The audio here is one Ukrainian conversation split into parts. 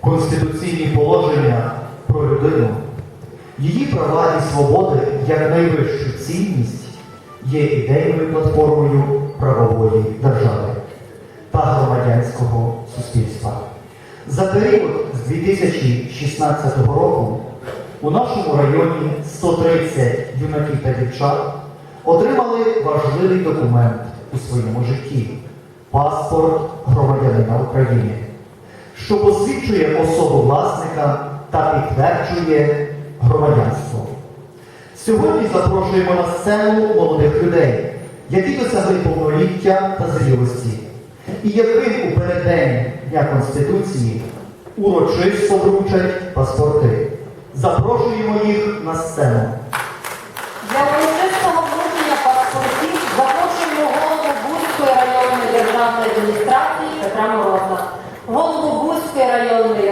конституційні положення про людину, її права і свободи як найвищу цінність є ідейною платформою правової держави та громадянського суспільства. За період з 2016 року у нашому районі 130 юнаків та дівчат отримали важливий документ у своєму житті паспорт громадянина України, що посвідчує особу власника та підтверджує громадянство. Сьогодні запрошуємо на сцену молодих людей, які досягли повноліття та зрілості, і яким у переддень Дня Конституції урочисто вручать паспорти. Запрошуємо їх на сцену. Для урочистого вручення паспортів запрошуємо голову Бузької районної державної адміністрації Петра Мороза,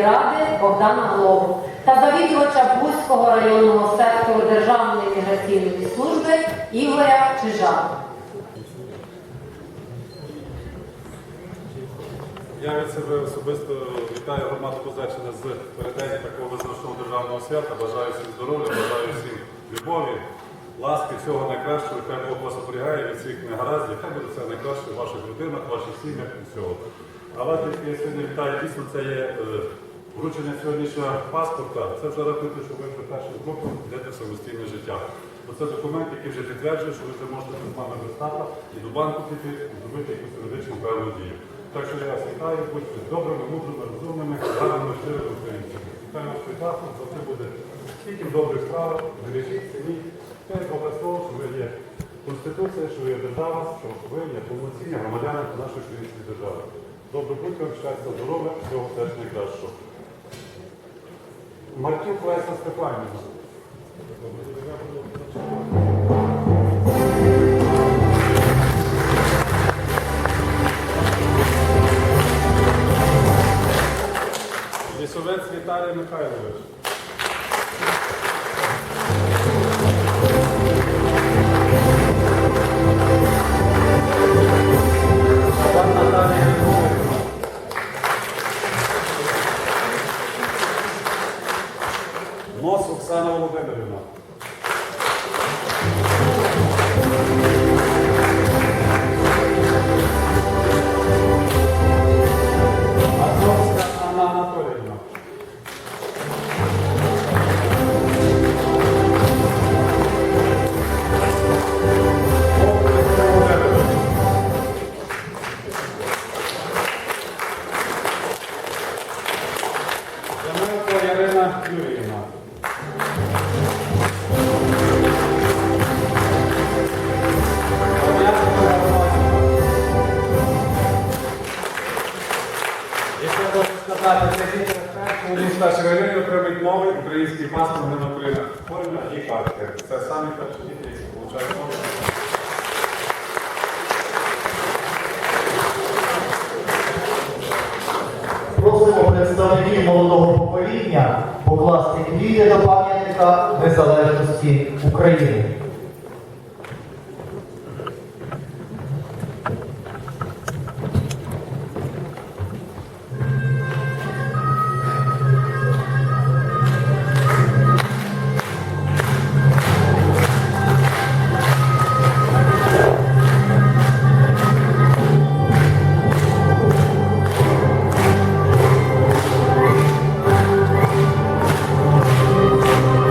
ради Богдана Глобу та завідувача Бузького районного сектору Державної міграційної служби Ігоря Чижа. Я від себе особисто вітаю громаду Козаччини з передання такого визначного державного свята. Бажаю всім здоров'я, бажаю всім любові, ласки, всього найкращого. Хай Бог вас оберігає від всіх негараздів. Хай буде все найкраще в ваших родинах, ваших сім'ях і всього. Але тільки я сьогодні вітаю, дійсно це є е, вручення сьогоднішнього паспорта. Це вже рахуйте, що ви вже першим кроком йдете самостійне життя. Бо це документ, який вже підтверджує, що ви вже можете з нами без тата і до банку піти, і зробити якусь юридичну певну дію. Так що я вас вітаю, будьте добрими, мудрими, розумними, гарними, щирими українцями. Вітаю вас прекрасно, завжди буде тільки в добрих справах, бережіть, цініть. Це обов'язково, що ви є Конституція, що ви є держава, що ви є повноцінні громадяни нашої української держави. Добре будьте, вам щастя, здоров'я, всього теж найкращого. Мартюк Леся Степанівна. Лісовець Віталій Михайлович. Нос Оксана Володимирівна. Це діти районі отримують новий український паспорт на Україна. Форма і картки. Це самі перші діти, які получають новий. Просимо представників молодого покоління покласти квіти до пам'ятника незалежності України.